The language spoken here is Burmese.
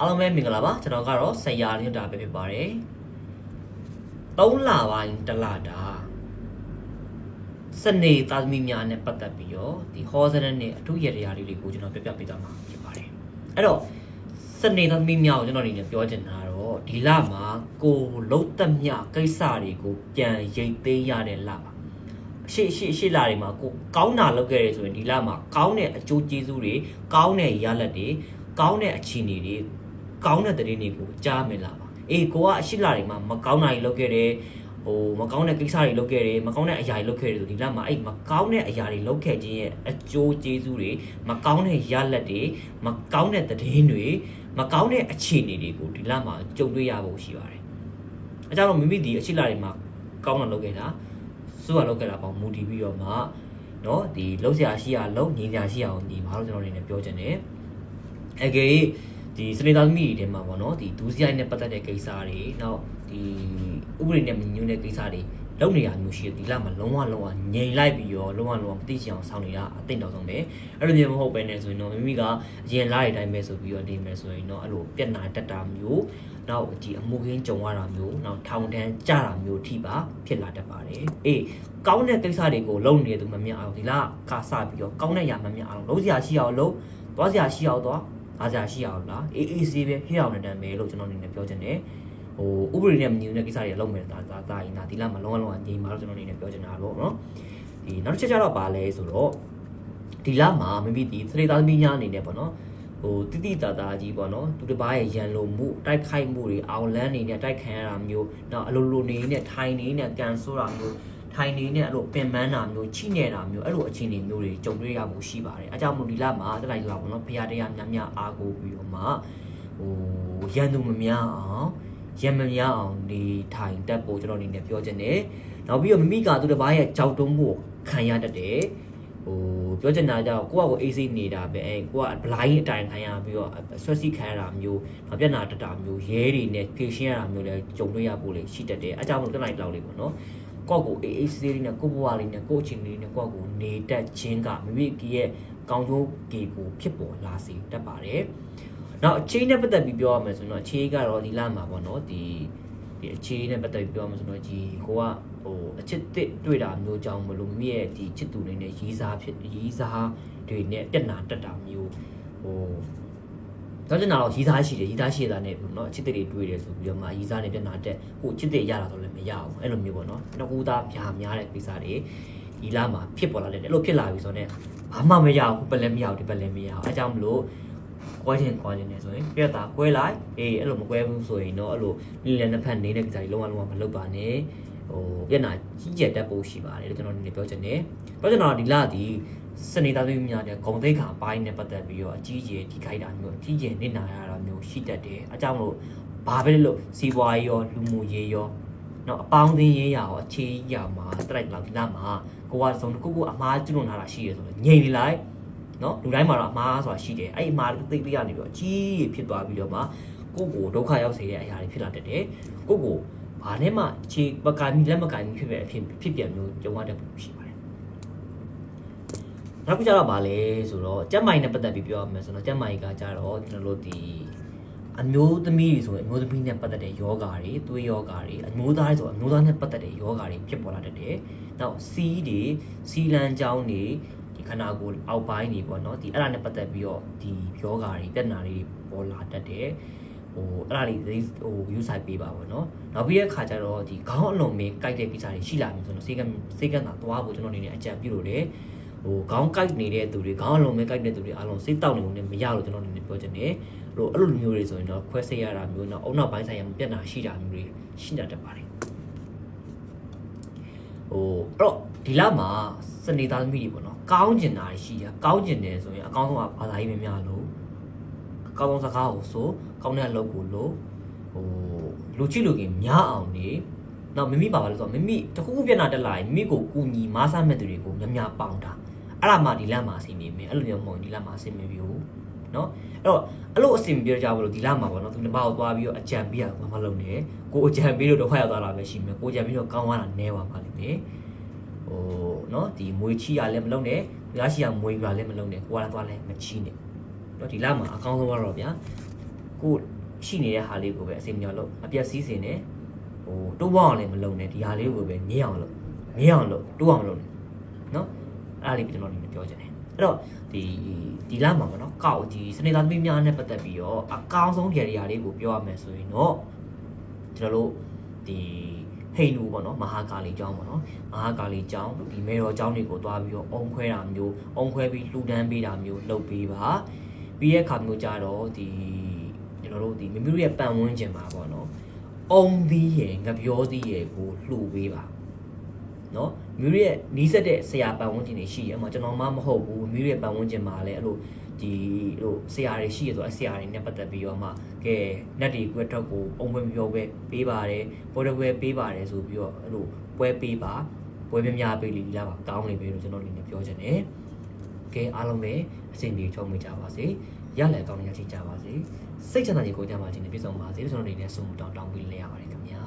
အားလုံးပဲမင်္ဂလာပါကျွန်တော်ကတော့ဆရာလျွတ်တာပဲဖြစ်ပါတယ်3လပိုင်းတစ်လတာစနေသားသမီးများနဲ့ပတ်သက်ပြီးတော့ဒီဟောစနနဲ့အထူးရတရားလေးတွေကိုကျွန်တော်ပြပြပေးသွားမှာဖြစ်ပါတယ်အဲ့တော့စနေသားသမီးများကိုကျွန်တော်အနေနဲ့ပြောချင်တာတော့ဒီလမှာကိုလုံးသက်မြကိစ္စတွေကိုပြန်ရိတ်သိမ်းရတဲ့လပါရှေ့ရှေ့ရှေ့လာတွေမှာကိုကောင်းတာလုပ်ခဲ့ရဆိုရင်ဒီလမှာကောင်းတဲ့အကျိုးကျေးဇူးတွေကောင်းတဲ့ရလဒ်တွေကောင်းတဲ့အခြေအနေတွေ ကောင်းတဲ့သတင်းတွေကိုကြားမယ်လားပါအေးကိုကအရှိလာတွေမှာမကောင်းတာတွေလုပ်ခဲ့တယ်ဟိုမကောင်းတဲ့ကိစ္စတွေလုပ်ခဲ့တယ်မကောင်းတဲ့အရာတွေလုပ်ခဲ့တယ်ဆိုဒီလမှာအဲ့မကောင်းတဲ့အရာတွေလုပ်ခဲ့ခြင်းရဲ့အကျိုးကျေးဇူးတွေမကောင်းတဲ့ရလဒ်တွေမကောင်းတဲ့သတင်းတွေမကောင်းတဲ့အခြေအနေတွေကိုဒီလမှာကြုံတွေ့ရဖို့ရှိပါတယ်အဲကြောင့်မို့မိမိဒီအရှိလာတွေမှာကောင်းတာလုပ်ခဲ့တာစိုးရလုပ်ခဲ့တာပေါ့မူတည်ပြီးတော့မှเนาะဒီလုံးစရာရှိရလုံးညီစရာရှိရအောင်ညီမှာလို့ကျွန်တော်အနေနဲ့ပြောချင်တယ်အကေ ဒီစနေသားသမီးတွေထဲမှာပေါ့နော်ဒီဒူးစရိုက်နဲ့ပတ်သက်တဲ့ကိစ္စတွေနောက်ဒီဥပဒေနဲ့မညွှန်းတဲ့ကိစ္စတွေလုပ်နေရမျိုးရှိတယ်ဒီလမှာလုံးဝလုံးဝငြိမ်လိုက်ပြီးရောလုံးဝလုံးဝမသိချင်အောင်ဆောင်းနေတာအသိတော်ဆုံးပဲအဲ့လိုမျိုးမဟုတ်ပဲနဲ့ဆိုရင်တော့မိမိကအရင်လာတဲ့အတိုင်းပဲဆိုပြီးတော့နေမယ်ဆိုရင်တော့အဲ့လိုပြက်နာတက်တာမျိုးနောက်ဒီအမှုခင်းကြုံရတာမျိုးနောက်ထောင်တန်းကြတာမျိုးထိပါဖြစ်လာတတ်ပါတယ်အေးကောင်းတဲ့ကိစ္စတွေကိုလုပ်နေသူမမြအောင်ဒီလကစပြီးတော့ကောင်းတဲ့ຢာမမြအောင်လုံးစရာရှိအောင်လုံးသွားစရာရှိအောင်သွား အားကြရှိအောင်လားအေးအေးဆေးပဲဖြစ်အောင်တန်မယ်လို့ကျွန်တော်အနေနဲ့ပြောချင်တယ်ဟိုဥပဒေနဲ့မညီတဲ့ကိစ္စတွေလုံးမယ်ဒါဒါဒါရင်ဒါဒီလမှာလုံးဝလုံးဝညီမှာလို့ကျွန်တော်အနေနဲ့ပြောချင်တာပေါ့နော်ဒီနောက်တစ်ချက်ကျတော့ပါလဲဆိုတော့ဒီလမှာမိမိဒီသတိသားသမီးများအနေနဲ့ပေါ့နော်ဟိုတိတိတာတာကြီးပေါ့နော်သူတစ်ပါးရဲ့ရန်လိုမှုတိုက်ခိုက်မှုတွေအောင်လန်းနေနဲ့တိုက်ခံရတာမျိုးနောက်အလိုလိုနေနဲ့ထိုင်နေနဲ့ကန်ဆိုးတာမျိုး ထိုင်နေနဲ့အဲ့လိုပင်ပန်းတာမျိုးချိနေတာမျိုးအဲ့လိုအခြေအနေမျိုးတွေကြုံတွေ့ရမှုရှိပါတယ်အဲကြောင့်မို့ဒီလမှာတက်လိုက်လာပေါ့နော်ဖရာတရားများများအားကိုပြီးတော့မှဟိုရန်သူမများအောင်ရန်မများအောင်နေထိုင်တက်ဖို့ကျွန်တော်အနေနဲ့ပြောချင်တယ်နောက်ပြီးတော့မိမိကသူတစ်ပါးရဲ့ကြောက်တုံးမှုကိုခံရတတ်တယ်ဟိုပြောချင်တာကြောင့်ကိုယ့်အကိုအေးစိနေတာပဲအဲကိုကဘလိုင်းအတိုင်းခံရပြီးတော့ဆွက်စီခံရတာမျိုးနောက်ပြက်နာတတာမျိုးရဲတွေနဲ့ဖြည့်ရှင်းရတာမျိုးလည်းကြုံတွေ့ရဖို့လေရှိတတ်တယ်အဲကြောင့်မို့တက်လိုက်လောက်လေးပေါ့နော် ကိုယ့်ကိုအေးအေးဆေးလေးနဲ့ကိုယ့်ဘဝလေးနဲ့ကိုယ့်အချိန်လေးနဲ့ကိုယ့်ကိုနေတတ်ခြင်းကမိမိကြီးရဲ့ကောင်းကျိုးကြေကိုဖြစ်ပေါ်လာစေတတ်ပါတယ်။နောက်အချိန်နဲ့ပတ်သက်ပြီးပြောရမယ်ဆိုတော့အခြေကတော့ဒီလမှာပေါ့နော်ဒီဒီအခြေနဲ့ပတ်သက်ပြီးပြောရမယ်ဆိုတော့ဒီကိုကဟိုအချစ်တစ်တွေ့တာမျိုးကြောင့်မလို့မိမိရဲ့ဒီချစ်သူတွေနဲ့ရီးစားဖြစ်ရီးစားတွေနဲ့တက်နာတက်တာမျိုးဟို တော့ကျွန်တော်တော့ရီးသားရှိတယ်ရီးသားရှိတာနဲ့ပေါ့နော်အချစ်တွေတွေ့တယ်ဆိုပြီးတော့မှရီးသားနဲ့ပြန်လာတဲ့ဟိုအချစ်တွေရတာတော့လည်းမရဘူးအဲ့လိုမျိုးပေါ့နော်နှစ်ခုသားဖြာများတဲ့ကိစ္စတွေဒီလာမှာဖြစ်ပေါ်လာတယ်အဲ့လိုဖြစ်လာပြီဆိုတော့ဘာမှမရဘူးပလည်းမရဘူးဒီပလည်းမရဘူးအဲကြောင့်မလို့ကွဲခြင်းကွဲခြင်းနေဆိုရင်ပြက်တာကွဲလိုက်အေးအဲ့လိုမကွဲဘူးဆိုရင်တော့အဲ့လိုလင်းလည်းနှစ်ဖက်နေတဲ့ကိစ္စတွေလုံးဝလုံးဝမလုပ်ပါနဲ့ဟိုပြက်နာကြီးကျယ်တတ်ဖို့ရှိပါတယ်လို့ကျွန်တော်ဒီနေ့ပြောချင်တယ်ပြောချင်တာဒီလာဒီ စနေသားသမီးများတဲ့ဂုံသိက္ခာပိုင်းနဲ့ပတ်သက်ပြီးတော့အကြီးကြီးထိခိုက်တာမျိုးအကြီးကြီးနစ်နာရတာမျိုးရှိတတ်တယ်အကြောင်းလို့ဘာပဲလို့စီးပွားရေးရောလူမှုရေးရောနော်အပေါင်းအသင်းရေးရာရောအခြေရေးရာမှာတိုက်လောက်ဒီလာမှာကိုကစုံတစ်ခုခုအမားကျွလွန်လာတာရှိရဆိုတော့ငြိမ်နေလိုက်နော်လူတိုင်းမှာတော့အမားဆိုတာရှိတယ်အဲ့ဒီအမားသိသိရနေပြီးတော့အကြီးကြီးဖြစ်သွားပြီးတော့မှကိုယ့်ကိုဒုက္ခရောက်စေတဲ့အရာတွေဖြစ်လာတတ်တယ်ကိုယ့်ကိုဘာနဲ့မှခြေပကံမီလက်မကံမီဖြစ်ပဲအဖြစ်ဖြစ်ပြန်မျိုးကြုံရတတ်ဖို့ရှိပါတယ် နောက်ပြီးကြတော့ဗာလဲဆိုတော့ကျက်မိုင်နဲ့ပတ်သက်ပြီးပြောရမယ်ဆိုတော့ကျက်မိုင်ကကြတော့ကျွန်တော်တို့ဒီအမျိုးသမီးတွေဆိုရင်အမျိုးသမီးနဲ့ပတ်သက်တဲ့ယောဂါတွေသွေးယောဂါတွေအမျိုးသားတွေဆိုအမျိုးသားနဲ့ပတ်သက်တဲ့ယောဂါတွေဖြစ်ပေါ်လာတတ်တယ်။နောက်စီးတွေစီလန်ကြောင်းတွေဒီခန္ဓာကိုယ်အောက်ပိုင်းတွေပေါ့နော်ဒီအဲ့ဒါနဲ့ပတ်သက်ပြီးတော့ဒီယောဂါတွေပြဿနာတွေပေါ်လာတတ်တယ်။ဟိုအဲ့ဒါတွေဟိုယူဆိုင်ပေးပါပေါ့နော်။နောက်ပြီးတဲ့ခါကျတော့ဒီခေါင်းအလုံးမေးကြိုက်တဲ့ကိစ္စတွေရှိလာပြီဆိုတော့စေကစေကန်းသာသွားဖို့ကျွန်တော်အနေနဲ့အကြံပြုလို့လေ။ ဟိုခေါင်းကိုက်နေတဲ့သူတွေခေါင်းအလုံးမဲ့ကိုက်တဲ့သူတွေအားလုံးစိတ်တောက်နေုံနဲ့မရလို့ကျွန်တော်အနေနဲ့ပြောချင်တယ်။ဟိုအဲ့လိုမျိုးတွေဆိုရင်တော့ခွဲစိတ်ရတာမျိုးတော့အုံနောက်ပိုင်းဆိုင်ရာပြဿနာရှိတာမျိုးတွေရှိတတ်ပါတယ်။ဟိုအဲ့တော့ဒီလမှာစနေသားသမီးတွေပေါ့နော်ကောင်းကျင်တာရှိရကောင်းကျင်တယ်ဆိုရင်အကောင်းဆုံးကဘာသာရေးများများလို့ကောင်းဆုံးစကားကိုဆိုကောင်းတဲ့အလုပ်ကိုလို့ဟိုလူချစ်လူခင်များအောင်နေနောက်မိမိပါပါလို့ဆိုတော့မိမိတခုခုပြဿနာတက်လာရင်မိမိကိုကူညီမားစားမဲ့သူတွေကိုများများပေါင်းတာ အဲ့ဒါမှဒီလမ်းမှာအဆင်ပြေမယ်အဲ့လိုမျိုးမဟုတ်ဒီလမ်းမှာအဆင်မပြေဘူးနော်အဲ့တော့အဲ့လိုအဆင်ပြေကြဘူးလို့ဒီလမ်းမှာပေါ့နော်သူနှမကိုသွားပြီးတော့အကြံပေးရဘာမှလုပ်နေကိုအကြံပေးလို့တော့ဟရောက်သွားတာပဲရှိမယ်ကိုအကြံပေးတော့ကောင်းသွားတာနဲပါပါလိမ့်မယ်ဟိုနော်ဒီမွေချီရလည်းမလုပ်နဲ့ဒီလားရှိရမွေရလည်းမလုပ်နဲ့ကိုကလည်းသွားလည်းမချီနဲ့နော်ဒီလမ်းမှာအကောင်းဆုံးကတော့ဗျာကိုရှိနေတဲ့ဟာလေးကိုပဲအစီအမြော်လို့အပြက်စီးစင်နဲ့ဟိုတိုးပေါအောင်လည်းမလုပ်နဲ့ဒီဟာလေးကိုပဲငင်းအောင်လို့ငင်းအောင်လို့တိုးအောင်လုပ်နေနော် အဲ့ဒါလေးကျွန်တော်ဒီနေ့ပြောချင်တယ်အဲ့တော့ဒီဒီလမှာပေါ့နော်ကောက်ဒီစနေသားသမီးများနဲ့ပတ်သက်ပြီးတော့အကောင်းဆုံးကြရရာလေးကိုပြောရမယ်ဆိုရင်တော့ကျွန်တော်တို့ဒီဟိန္ဒူပေါ့နော်မဟာကာလီကျောင်းပေါ့နော်မဟာကာလီကျောင်းဒီမေတော်ကျောင်းတွေကိုတွားပြီးတော့အုံခွဲတာမျိုးအုံခွဲပြီးလှူဒန်းပေးတာမျိုးလုပ်ပေးပါပြီးရဲ့အခါမျိုးကြတော့ဒီကျွန်တော်တို့ဒီမိမိတို့ရဲ့ပတ်ဝန်းကျင်မှာပေါ့နော်အုံသီးရယ်ငပြောသီးရယ်ကိုလှူပေးပါ နော်မိမိတို့ရဲ့နီးစက်တဲ့ဆရာပတ်ဝန်းကျင်တွေရှိရမှာကျွန်တော်မှမဟုတ်ဘူးမိမိတို့ရဲ့ပတ်ဝန်းကျင်မှာလည်းအဲ့လိုဒီဟိုဆရာတွေရှိရဆိုအဆရာတွေနဲ့ပတ်သက်ပြီးတော့မှကဲနတ်တွေကွက်တော့ကိုအုံပွဲမပြောပဲပေးပါတယ်ပွဲတစ်ပွဲပေးပါတယ်ဆိုပြီးတော့အဲ့လိုပွဲပေးပါပွဲများများပေးလိလာပါကောင်းနေပြီလို့ကျွန်တော်အနေနဲ့ပြောချင်တယ်ကဲအားလုံးပဲအစီအစဉ်ချုံမိကြပါစေရလည်ကောင်းနေရရှိကြပါစေစိတ်ချမ်းသာခြင်းကိုကြပါခြင်းနဲ့ပြည့်စုံပါစေလို့ကျွန်တော်အနေနဲ့ဆုမတောင်းတောင်းပေးလိုက်ရပါတယ်ခင်ဗျာ